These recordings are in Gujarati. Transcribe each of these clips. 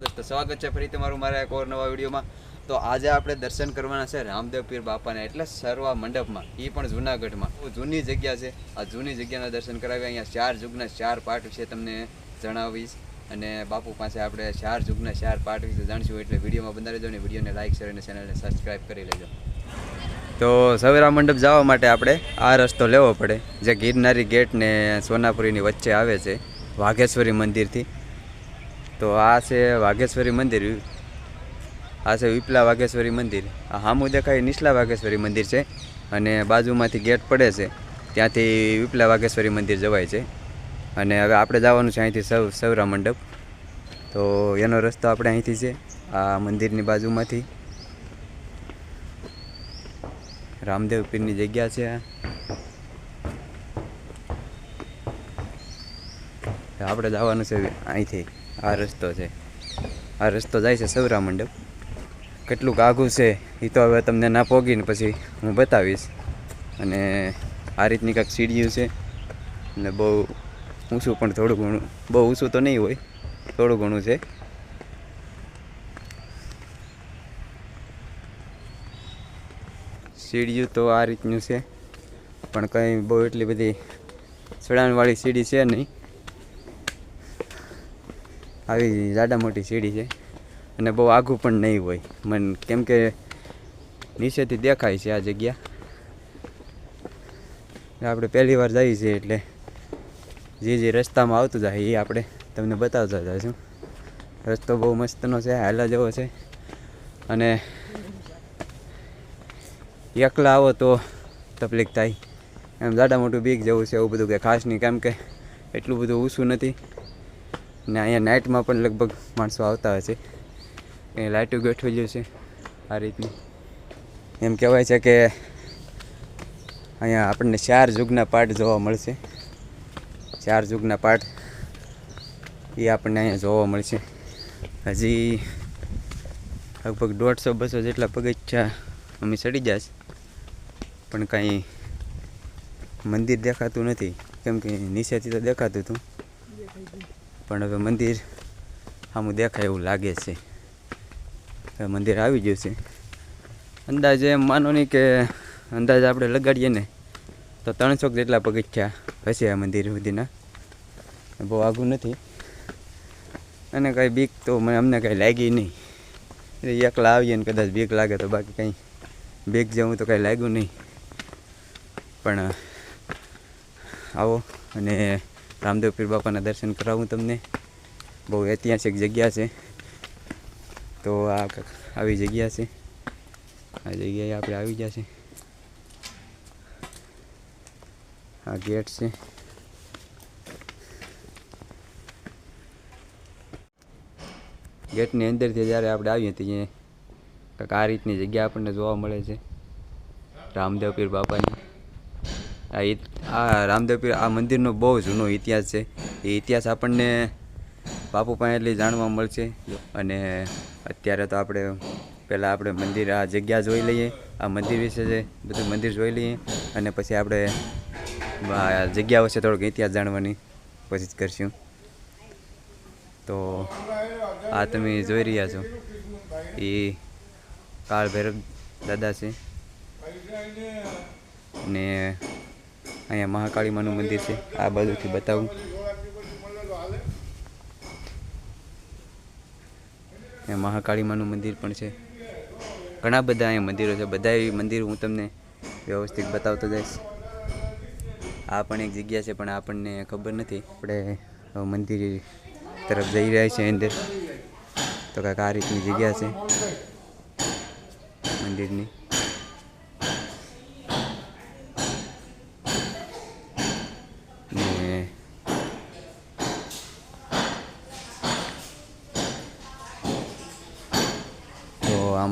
સ્વાગત છે ફરી તમારું મારા એક ઓર નવા વિડીયોમાં. તો આજે આપણે દર્શન કરવાના છે રામદેવ પીર બાપાને, એટલે સરવા મંડપમાં એ પણ જુનાગઢમાં. જૂની જગ્યા છે. આ જૂની જગ્યાના દર્શન કરાવ્યા. અહીંયા ચાર જુગના ચાર પાઠ વિશે તમને જણાવીશ. અને બાપુ પાસે આપણે ચાર જુગના ચાર પાઠ વિશે જાણશું, એટલે વિડીયોમાં બંધારી રહેજો અને વિડીયોને લાઈક શેર અને ચેનલને સબસ્ક્રાઈબ કરી લેજો. તો સવેરા મંડપ જવા માટે આપણે આ રસ્તો લેવો પડે. જે ગિરનારી ગેટ ને સોનાપુરીની વચ્ચે આવે છે, વાઘેશ્વરી મંદિરથી. તો આ છે વાઘેશ્વરી મંદિર. આ છે વિપલા વાઘેશ્વરી મંદિર. આ દેખાય નીચલા વાઘેશ્વરી મંદિર છે અને બાજુમાંથી ગેટ પડે છે. ત્યાંથી વિપલા વાઘેશ્વરી મંદિર જવાય છે. અને હવે આપણે જવાનું છે અહીંથી સૌ, સૌરા મંડપ. તો એનો રસ્તો આપણે અહીંથી છે, આ મંદિરની બાજુમાંથી. રામદેવ પીરની જગ્યા છે આપણે જવાનું છે અહીંથી. આ રસ્તો છે. આ રસ્તો જાય છે સૌરા મંડપ. કેટલુંક આઘું છે એ તો હવે તમને ના પોગીને પછી હું બતાવીશ. અને આ રીતની કાંઈક સીડીયું છે. અને બહુ ઊંચું પણ થોડું ઘણું, બહુ ઊંચું તો નહીં હોય, થોડું ઘણું છે. સીડીયું તો આ રીતનું છે. પણ કંઈ બહુ એટલી બધી ચડાણવાળી સીડી છે નહીં. આવી જાડા મોટી સીડી છે અને બહુ આઘું પણ નહીં હોય. મન કેમ કે નીચેથી દેખાય છે આ જગ્યા. આપણે પહેલી વાર જઈએ છીએ એટલે જે જે રસ્તામાં આવતું જાય એ આપણે તમને બતાવતા જઈશું. રસ્તો બહુ મસ્તનો છે, હાલા જેવો છે. અને એકલા આવો તો તકલીફ થાય. એમ જાડા મોટું બીક જેવું છે, એવું બધું કંઈ ખાસ નહીં. કેમ કે એટલું બધું ઊંચું નથી. ને અહીંયા નાઇટમાં પણ લગભગ માણસો આવતા હશે એ લાઇટો ગોઠવેલી છે આ રીતની. એમ કહેવાય છે કે અહીંયા આપણને ચાર જુગના પાઠ જોવા મળશે. ચાર જુગના પાઠ એ આપણને અહીંયા જોવા મળશે. હજી લગભગ દોઢસો બસો જેટલા પગથિયા અમે ચડી જશે પણ કાંઈ મંદિર દેખાતું નથી. કેમ કે નીચેથી તો દેખાતું હતું. પણ હવે મંદિર આમ દેખાય એવું લાગે છે. હવે મંદિર આવી ગયું છે. અંદાજે એમ માનો નહીં કે અંદાજ આપણે લગાડીએ ને તો ત્રણસો જેટલા પગથિયા હશે આ મંદિર સુધીના. બહુ આઘું નથી. અને કાંઈ બીક તો મને અમને કાંઈ લાગી નહીં. એટલે એકલા આવીએ ને કદાચ બીક લાગે તો બાકી કંઈ બીક જવું તો કાંઈ લાગ્યું નહીં. પણ આવો અને રામદેવ પીર બાપાના દર્શન કરાવું તમને. બહુ ઐતિહાસિક જગ્યા છે. તો આ આવી જગ્યા છે. આ જગ્યાએ આપણે આવી ગયા છે. આ ગેટ છે. ગેટની અંદરથી જ્યારે આપણે આવીએ ત્યાં કંઈક આ રીતની જગ્યા આપણને જોવા મળે છે. રામદેવ પીર બાપાની. આ ઈત- આ રામદેવપીર આ મંદિરનો બહુ જૂનો ઇતિહાસ છે. એ ઇતિહાસ આપણને બાપુ પાસેથી જાણવા મળશે. અને અત્યારે તો આપણે પહેલાં આપણે મંદિર, આ જગ્યા જોઈ લઈએ. આ મંદિર વિશે છે બધું મંદિર જોઈ લઈએ. અને પછી આપણે જગ્યા વિશે થોડોક ઇતિહાસ જાણવાની કોશિશ કરશું. તો આ તમે જોઈ રહ્યા છો. એ કાળ ભૈરવ દાદા છે. ને અહીંયા મહાકાળી માનું મંદિર છે. આ બાજુથી બતાવું. મહાકાળી માનું મંદિર પણ છે. ઘણા બધા અહીંયા મંદિરો છે. બધા એવી મંદિર હું તમને વ્યવસ્થિત બતાવતો જઈશ. આ પણ એક જગ્યા છે, પણ આપણને ખબર નથી. આપણે મંદિર તરફ જઈ રહ્યા છીએ અંદર. તો કાંઈક આ રીતની જગ્યા છે મંદિરની ને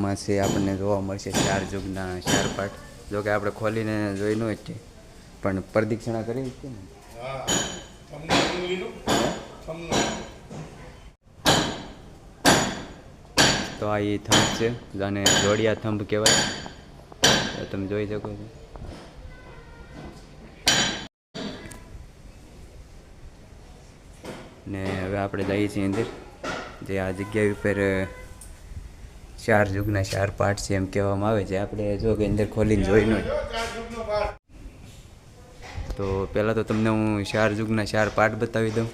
તો છે આપણને જોવા મળશે ચાર જુગના ચાર પાઠ. જો કે આપણે ખોલીને જોઈ ન જ પણ પ્રદક્ષિણા કરી છે ને? તો આ એ થંભ છે. અને જોડિયા થંભ કહેવાય. તો તમે જોઈ શકો છો. ને હવે આપણે જઈએ છીએ અંદર. જે આ જગ્યા ઉપર ચાર યુગના ચાર પાર્ટ છે એમ કહેવામાં આવે છે. આપણે જો કે અંદર ખોલીને જોઈ ન તો પહેલાં તો તમને હું ચાર યુગના ચાર પાર્ટ બતાવી દઉં.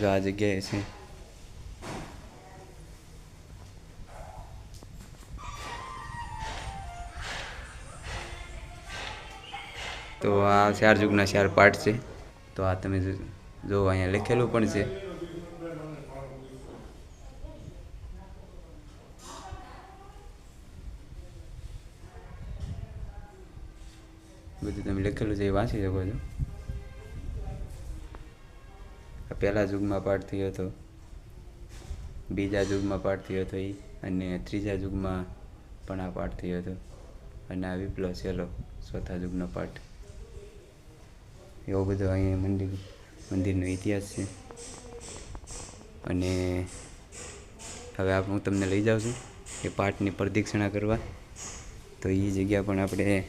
જો આ જગ્યાએ છે. તો આ ચાર યુગના ચાર પાર્ટ છે. તો આ તમે જો જો અહીંયા લખેલું પણ છે બધું તમે લખેલું એ વાંચી શકો છો. પહેલા યુગમાં પાઠ થયો હતો બીજા યુગમાં પાઠ થયો હતો એ અને ત્રીજા યુગમાં પણ આ પાઠ થયો હતો અને આ વિપ્લવ છેલ્લો, ચોથા યુગનો પાઠ. એવો બધો અહીંયા મંદિર, મંદિરનો ઇતિહાસ છે. અને હવે આપ, હું તમને લઈ જાઉં છું. એ પાઠની પ્રદક્ષિણા કરવા. તો એ જગ્યા પણ આપણે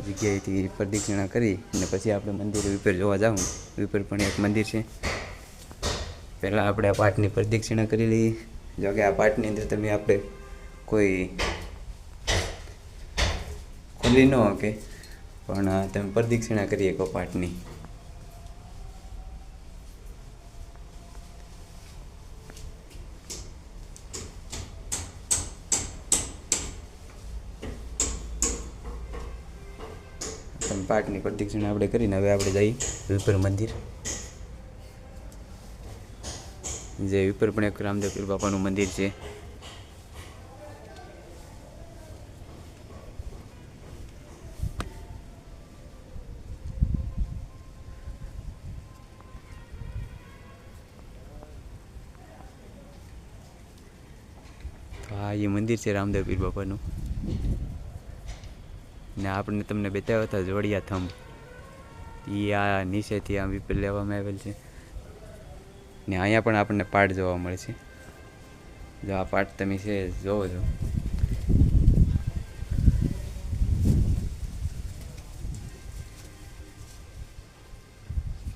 જગ્યાએથી પ્રદક્ષિણા કરી અને પછી આપણે મંદિર ઉપર જોવા જાઉં. ઉપર પણ એક મંદિર છે. પહેલાં આપણે આ પાઠની પ્રદક્ષિણા કરી લઈએ. જોકે આ પાઠની અંદર તમે આપણે કોઈ ખુલ્લી ન કે પણ તમે પ્રદક્ષિણા કરી શકો પાઠની. તમે પાઠની પ્રદક્ષિણા આપણે કરીને હવે આપણે જઈએ વિપર મંદિર. જે વિપર પણ એક રામદેવ પીર બાપાનું મંદિર છે. તો આ એ મંદિર છે રામદેવ પીર બાપાનું. ને આપણે તમને બતાવ્યા હતા જોડિયા થંભ એ આ નીચેથી આમ વિપર લેવામાં આવેલ છે. ને અહીંયા પણ આપણને પાર્ટ જોવા મળે છે. જો આ પાર્ટ તમે છે, જોવો છો.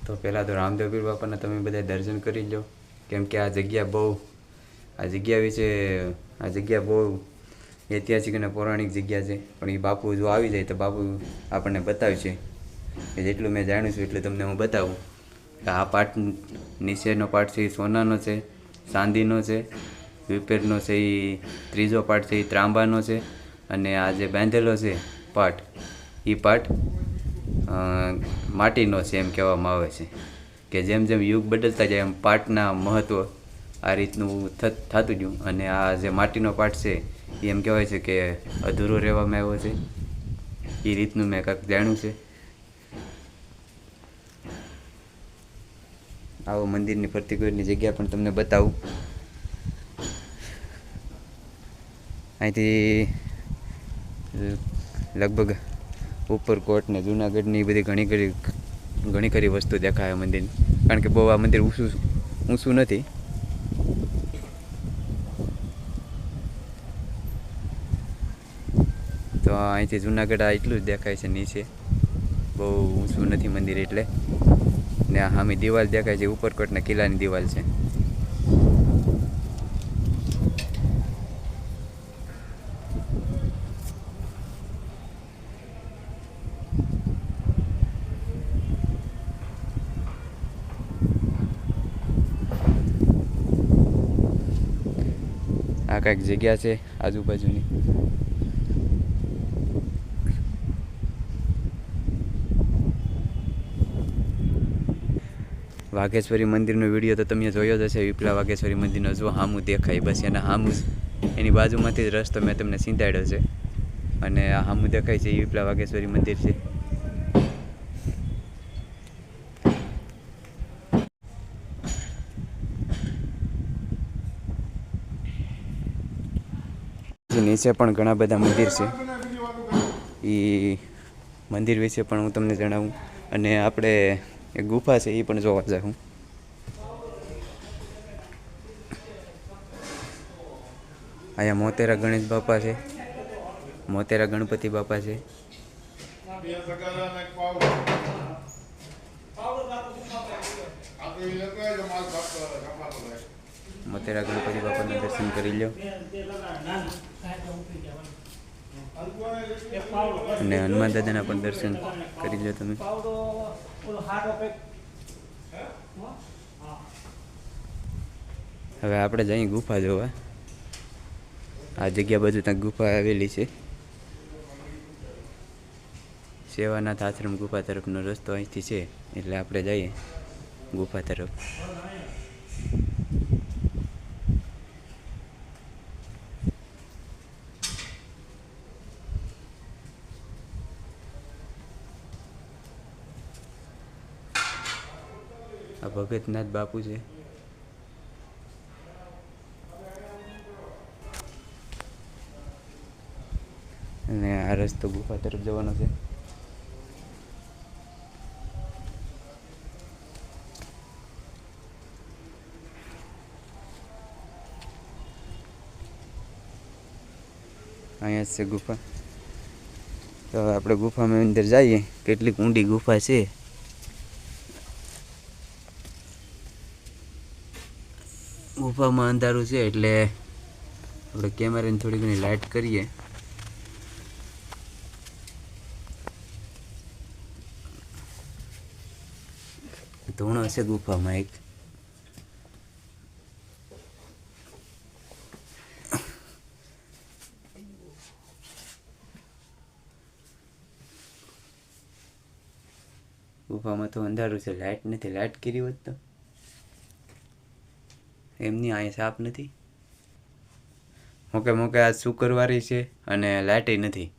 તો પહેલાં તો રામદેવ પીર બાપાના તમે બધા દર્શન કરી લો કેમ કે આ જગ્યા બહુ, આ જગ્યા વિશે, આ જગ્યા બહુ ઐતિહાસિક અને પૌરાણિક જગ્યા છે. પણ એ બાપુ જો આવી જાય તો બાપુ આપણને બતાવશે. કે જેટલું મેં જાણ્યું છું એટલું તમને હું બતાવું. કે આ પાઠ નીચેનો પાઠ છે એ સોનાનો છે, ચાંદીનો છે, વિપેરનો છે એ ત્રીજો પાઠ છે એ ત્રાંબાનો છે, અને આ જે બાંધેલો છે પાઠ એ પાઠ માટીનો છે એમ કહેવામાં આવે છે. કે જેમ જેમ યુગ બદલતા જાય એમ પાઠના મહત્ત્વ આ રીતનું થતું ગયું. અને આ જે માટીનો પાઠ છે એમ કહેવાય છે કે અધૂરો રહેવામાં આવ્યો છે. એ રીતનું મેં કાંઈક જાણ્યું છે. આવો મંદિરની ફરતી કોઈની જગ્યા પણ તમને બતાવું. અહીંથી લગભગ ઉપરકોટ ને જુનાગઢની બધી ઘણી ઘણી ઘણી ખરી વસ્તુ દેખાય મંદિર કારણ કે બહુ આ મંદિર ઊંચું ઊંચું નથી. અહીંથી જુનાગઢ આ એટલું જ દેખાય છે, નીચે. બહુ ઊંચું નથી મંદિર એટલે. ને સામે દિવાલ દેખાય છે, ઉપરકોટના કિલ્લાની દિવાલ છે. આ કાંઈક જગ્યા છે, આજુબાજુની. વાઘેશ્વરી મંદિરનો વીડિયો તો તમે જોયો જ હશે, વિપલા વાઘેશ્વરી મંદિરનો. જો હામું દેખાય, બસ એના હામું એની બાજુમાંથી જ રસ્તો મેં તમને સીંધાડ્યો છે. અને આ હામું દેખાય છે એ વિપલા વાઘેશ્વરી મંદિર છે. નીચે પણ ઘણા બધા મંદિર છે. એ મંદિર વિશે પણ હું તમને જણાવું. અને આપણે એ ગુફા છે, એ પણ જોવા જાય હું. અહીંયા મોતેરા ગણેશ બાપા છે, મોતેરા ગણપતિ બાપા છે. મોતેરા ગણપતિ બાપાના દર્શન કરી લ્યો. અને હનુમાન દાદાના પણ દર્શન કરી લો તમે. હવે આપણે જઈએ ગુફા જોવા. આ જગ્યા બધું ત્યાં ગુફા આવેલી છે. સેવાનાથ આશ્રમ ગુફા તરફનો રસ્તો અહીંથી છે. એટલે આપણે જઈએ ગુફા તરફ. આ ભગતનાથ બાપુ છે અને આ રસ્તો ગુફા તરફ જવાનો છે. અહીંયા જ છે ગુફા. તો હવે આપણે ગુફામાં અંદર જઈએ. કેટલીક ઊંડી ગુફા છે. ગુફામાં અંધારું છે એટલે આપણે કેમેરાની થોડી ઘણી લાઇટ કરીએ. ધૂણો છે ગુફામાં એક. ગુફામાં તો અંધારું છે લાઇટ નથી. લાઇટ કરી હોત તો? એમની અહીંયા સાપ નથી. મોકે મોકે આજ શુક્રવારી છે અને લાઇટે નથી.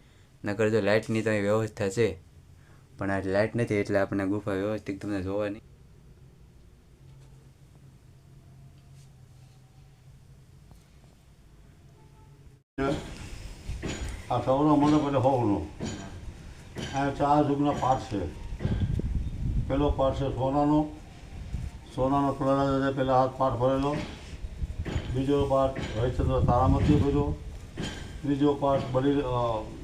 નકર જો લાઇટની તો વ્યવસ્થા છે, પણ આજ લાઇટ નથી એટલે આપણે ગુફા વ્યવસ્થિત તમને જોવાની. આ સૌનો મને એટલે હોવનો. આ ચાર જુગના પાઠ છે. પેલો પાઠ છે સોનાનો સોનાનો પ્રહલાદ પહેલાં હાથ પાઠ ભરેલો. બીજો પાઠ હરિચંદ્ર તારામતીએ ભર્યો. ત્રીજો પાઠ બલિ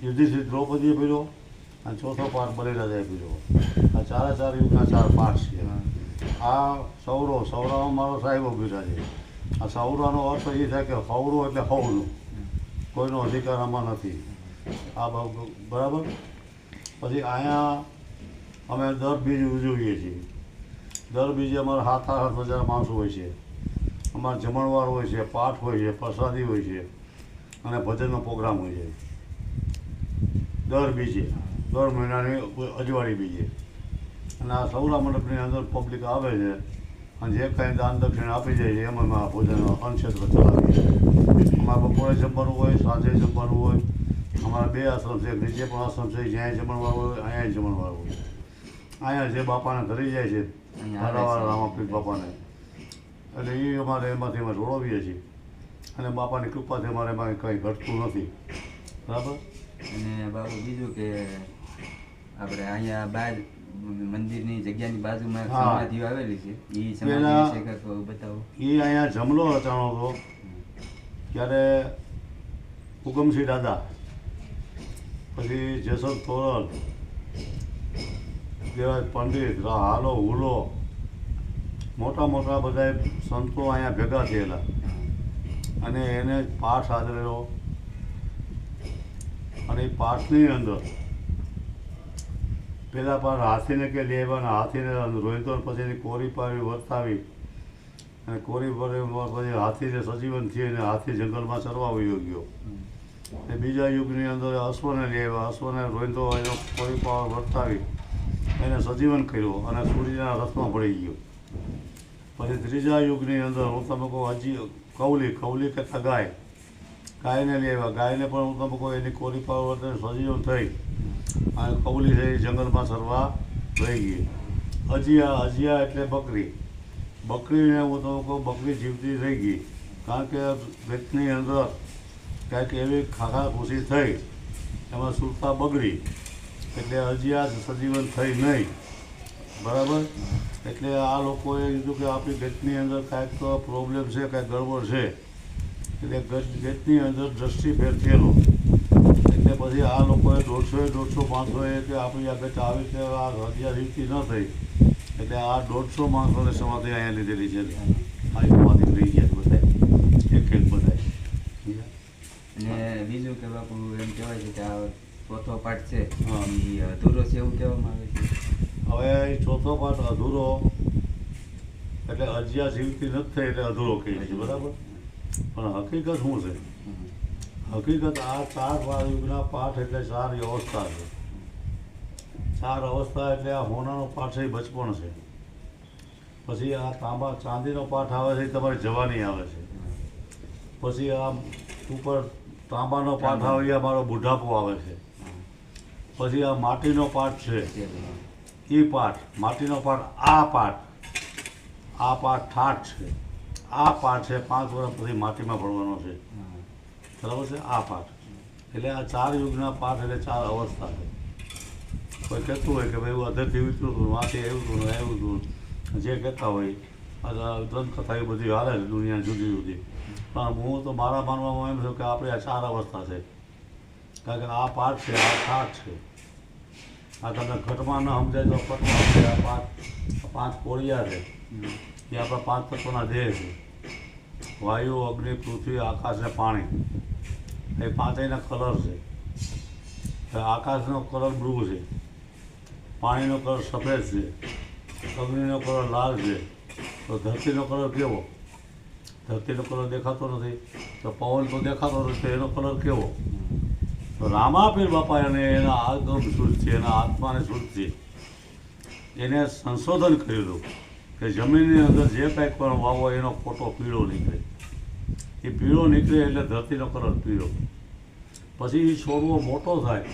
યુધિષ્ઠિર દ્રૌપદીએ ભર્યો. અને ચોથો પાઠ બલિરાજાએ ભર્યો. આ ચારે ચાર યુગના ચાર પાઠ છે. આ સૌરો, સૌરામાં મારો સાહેબ ઉભીરા છે. આ સૌરાનો અર્થ એ થાય કે ફવરો એટલે હવનું કોઈનો અધિકાર આમાં નથી. આ બરાબર? પછી અહીંયા અમે દર બીજ ઉજવીએ છીએ. દર બીજે અમારા હાથ આઠ હજાર માણસો હોય છે. અમારા જમણવાર હોય છે, પાઠ હોય છે, પ્રસાદી હોય છે અને ભજનનો પ્રોગ્રામ હોય છે. દર બીજે, દર મહિનાની અજવાળી બીજે. અને આ સૌરા મંડપની અંદર પબ્લિક આવે છે અને જે કાંઈ દાન દક્ષિણ આપી જાય છે, એમાં આ ભોજન અનક્ષેત્ર ચલાવીએ છીએ અમારે બપોરે જમવાનું હોય, સાંજે જમવાનું હોય. અમારા બે આશ્રમ છે નીચે પણ આશ્રમ છે, જ્યાં જમણવાર હોય, અહીંયા જમણવાર હોય. અહીંયા જે બાપાને ધરી જાય છે રામાપીર બાપાને એટલે એ અમારે એમાંથી અમે રોળવીએ છીએ. અને બાપાની કૃપાથી અમારે એમાં કંઈ ઘટતું નથી. બરાબર? અને બાબુ બીજું કે આપણે અહીંયા બહાર મંદિરની જગ્યાની બાજુમાં સમાધિ આવેલી છે. એ સમાધિ છે બતાવો. એ અહીંયા જમલો રચાણો હતો. ત્યારે હુકમસિંહ દાદા પછી જસદ તોરલ દેવાજ પંડિત હાલો હુલો. મોટા મોટા બધા સંતો અહીંયા ભેગા થયેલા. અને એને પાઠ આદરેલો. અને એ પાઠની અંદર પેલા પાર હાથીને કે લેવાના અને હાથીને રોહિતો પછી એની કોરી પાવી વર્તાવી. અને કોરી પર પછી હાથીને સજીવન થઈ અને હાથી જંગલમાં ચરવા વયો ગયો. બીજા યુગની અંદર અશ્વને લેવા અશ્વને રોહિતો એનો કોરી પાવર વર્તાવી. એને સજીવન કર્યો અને સૂર્યના રથમાં પડી ગયો. પછી ત્રીજા યુગની અંદર હું તમે કહું હજી કૌલી કૌલી કહેતા ગાય. ગાયને લેવા, ગાયને પણ હું તમે કહું એની કોરી પાવર સજીવન થઈ. અને કૌલી એ જંગલમાં સરવા રહી ગઈ. અજિયા અજિયા એટલે બકરી. બકરીને હું તમે કહું બકરી જીવતી રહી ગઈ. કારણ કે વેતની અંદર કાંઈક એવી ખાખા ખુશી થઈ. એમાં સુરતા બગડી. એટલે હજી આ સજીવન થઈ નહીં. બરાબર? એટલે આ લોકોએ કીધું કે આપણી ગટની અંદર કાંઈક પ્રોબ્લેમ છે કાંઈક ગડબડ છે. એટલે ગટ, ગટની અંદર દ્રષ્ટિફેર થયેલો. એટલે પછી આ લોકોએ દોઢસોએ દોઢસો માણસોએ કે આપણી આ ગટ આવી કે આ હજાર રીતિ ન થઈ. એટલે આ દોઢસો માણસોને સમાધિ અહીંયા લીધેલી છે. આ સમાધિ રહી ગયા છે બધા. એક એક બધા બીજું કે બાપુ એમ કહેવાય છે કે આ ચોથો પાઠ છે. એ અધૂરો છે એવું કહેવામાં આવે છે. હવે ચોથો પાઠ અધૂરો એટલે અજ્યા જીવતી નથી થઈ એટલે અધૂરો કહીએ છીએ બરાબર? પણ હકીકત શું છે? હકીકત આ ચાર વાયુના પાઠ એટલે ચાર અવસ્થા છે. ચાર અવસ્થા એટલે આ હોનાનો પાઠ છે એ બચપણ છે. પછી આ તાંબા ચાંદીનો પાઠ આવે છે તમારી જવાની આવે છે. પછી આ ઉપર તાંબાનો પાઠ આવે એ અમારો બુઢાપો આવે છે. પછી આ માટીનો પાઠ છે. એ પાઠ, માટીનો પાઠ, આ પાઠ. આ પાઠ ઠાઠ છે. આ પાર્ટ છે પાંચ વર્ષ પછી માટીમાં ભણવાનો છે. બરાબર છે? આ પાઠ. એટલે આ ચાર યુગના પાઠ એટલે ચાર અવસ્થા છે. કોઈ કહેતું હોય કે ભાઈ એવું અધરથી વિતરું હતું માથી એવું હતું એવું હતું જે કહેતા હોય દંતકથા એ બધી હાલે છે દુનિયા જુદી જુદી. પણ હું તો મારા માનવામાં એમ છું કે આપણે આ ચાર અવસ્થા છે. કારણ કે આ પાઠ છે, આ ઠાઠ છે. આ તમને ઘટમાં ન સમજાય તો પટમાં સમજાય. આ પાંચ પાંચ કોળિયા છે. એ આપણા પાંચ તત્વના દેહ છે. વાયુ, અગ્નિ, પૃથ્વી, આકાશ ને પાણી. એ પાંચેયના કલર છે. આકાશનો કલર બ્લુ છે. પાણીનો કલર સફેદ છે. અગ્નિનો કલર લાલ છે. તો ધરતીનો કલર કેવો? ધરતીનો કલર દેખાતો નથી. તો પવન તો દેખાતો નથી એનો કલર કેવો? તો રામાપીર બાપા એને એના આગમ શુદ્ધ એના આત્માને શુદ્ધ છે, એને સંશોધન કરેલું કે જમીનની અંદર જે કાંઈ પણ વાવો એનો ખોટો પીળો નીકળે. એ પીળો નીકળે એટલે ધરતીનો કલર પીળો. પછી એ છોડવો મોટો થાય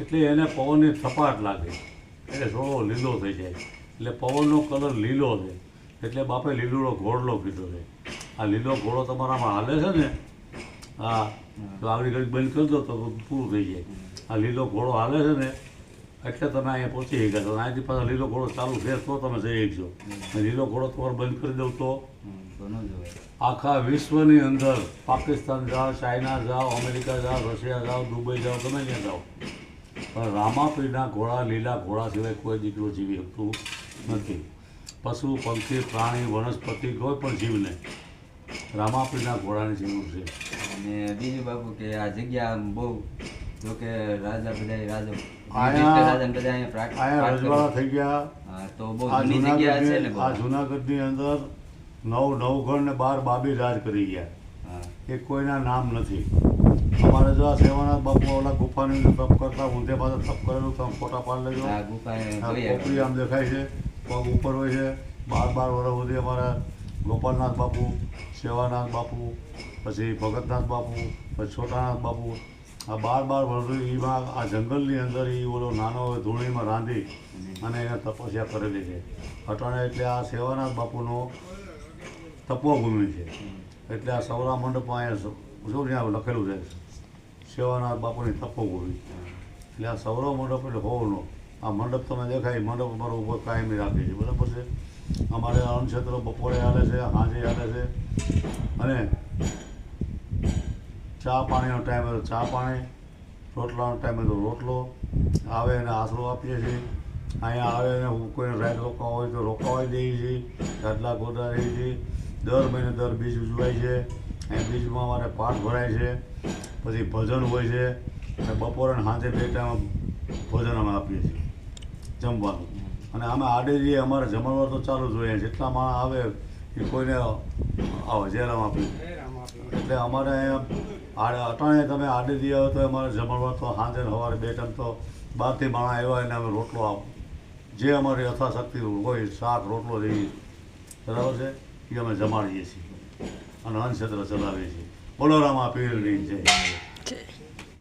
એટલે એને પવનની થપાટ લાગે. એટલે છોડવો લીલો થઈ જાય. એટલે પવનનો કલર લીલો છે. એટલે બાપે લીલુડો ઘોડલો કીધો છે. આ લીલો ઘોડો તમારામાં હાલે છે ને? હા. તો આગળ ઘડી બંધ કરી દો તો પૂરું થઈ જાય. આ લીલો ઘોડો હાલે છે ને, એટલે તમે અહીંયા પહોંચી ગયા તો અહીંથી પાછા લીલો ઘોડો ચાલુ છે તો તમે જઈ શકશો. લીલો ઘોડો તમારે બંધ કરી દઉં તો? આખા વિશ્વની અંદર પાકિસ્તાન જાઓ, ચાઇના જાઓ, અમેરિકા જાઓ, રશિયા જાઓ, દુબઈ જાઓ ગમે ત્યાં જાઓ. પણ રામાપીરના ઘોડા, લીલા ઘોડા સિવાય કોઈ દીકરો જીવી શકતું નથી. પશુ, પંખી, પ્રાણી, વનસ્પતિ, કોઈ પણ જીવને રામાપીરના ઘોડાની જરૂર છે. અને બીજું બાપુ કે આ જગ્યા બહુ જો કે રાજા બધા રાજા રાજા બધા અહીંયા રજવાડા થઈ ગયા. તો બહુ આ જૂની જગ્યા છે ને આ જુનાગઢની અંદર નવ નવગણ ને બાર બાબી રાજ કરી ગયા. એ કોઈના નામ નથી. અમારે જો આ બાપુ ઓલા ગુફાની તપ કરતા ઊંધે પાસે તપ કરેલું તમે ફોટા પાડી લેજો. કોપરી આમ દેખાય છે પગ ઉપર હોય છે. બાર બાર વર્ષ સુધી અમારા ગોપાલનાથ બાપુ સેવાનાથ બાપુ પછી ભગતનાથ બાપુ, પછી છોટાનાથ બાપુ, આ બાર બાર એમાં આ જંગલની અંદર એ ઓલો નાનો ધૂળીમાં રાંધી અને એને તપસ્યા કરેલી છે. અટાણે એટલે આ સેવાનાથ બાપુનો તપોભૂમિ છે. એટલે આ સૌરા મંડપમાં અહીંયા શું ત્યાં લખેલું છે? સેવાનાથ બાપુની તપોભૂમિ એટલે આ સૌરવ મંડપ એટલે હોવનો આ મંડપ તમે દેખાય મંડપ અમારો ઉપર કાયમી રાખીએ છે. બરાબર છે? અમારે અન્નક્ષેત્ર બપોરે હાલે છે, સાંજે હાલે છે. અને ચા પાણીનો ટાઈમ હોય તો ચા પાણી, રોટલાનો ટાઈમ તો રોટલો. આવે એને આશરો આપીએ છીએ. અહીંયા આવે ને કોઈને રાત રોકાવા હોય તો રોકાવા દઈએ છીએ. ગાદલા ગોદા દઈએ છીએ દર મહિને દર બીજ ઉજવાય છે. એ બીજમાં અમારે પાઠ ભરાય છે. પછી ભજન હોય છે. અને બપોરે સાંજે બે ટાઈમ ભોજન અમે આપીએ છીએ. જમવાનું. અને અમે આડે જઈએ, અમારે જમણવાર તો ચાલુ જ હોય. જેટલા માણસ આવે એ કોઈને આવે જયરામ આપી એટલે અમારે અટાણે તમે આડે દી આવો તો અમારે જમણવાર તો સાંજે સવારે બે ટાઈમ તો બહારથી માણા આવ્યા એને અમે રોટલો આપ જે અમારી યથાશક્તિ હોય, શાક, રોટલો જેવી બરાબર છે? એ અમે જમાડીએ છીએ. અને અન્નક્ષેત્ર ચલાવીએ છીએ. બોલો રામા પીરની જય.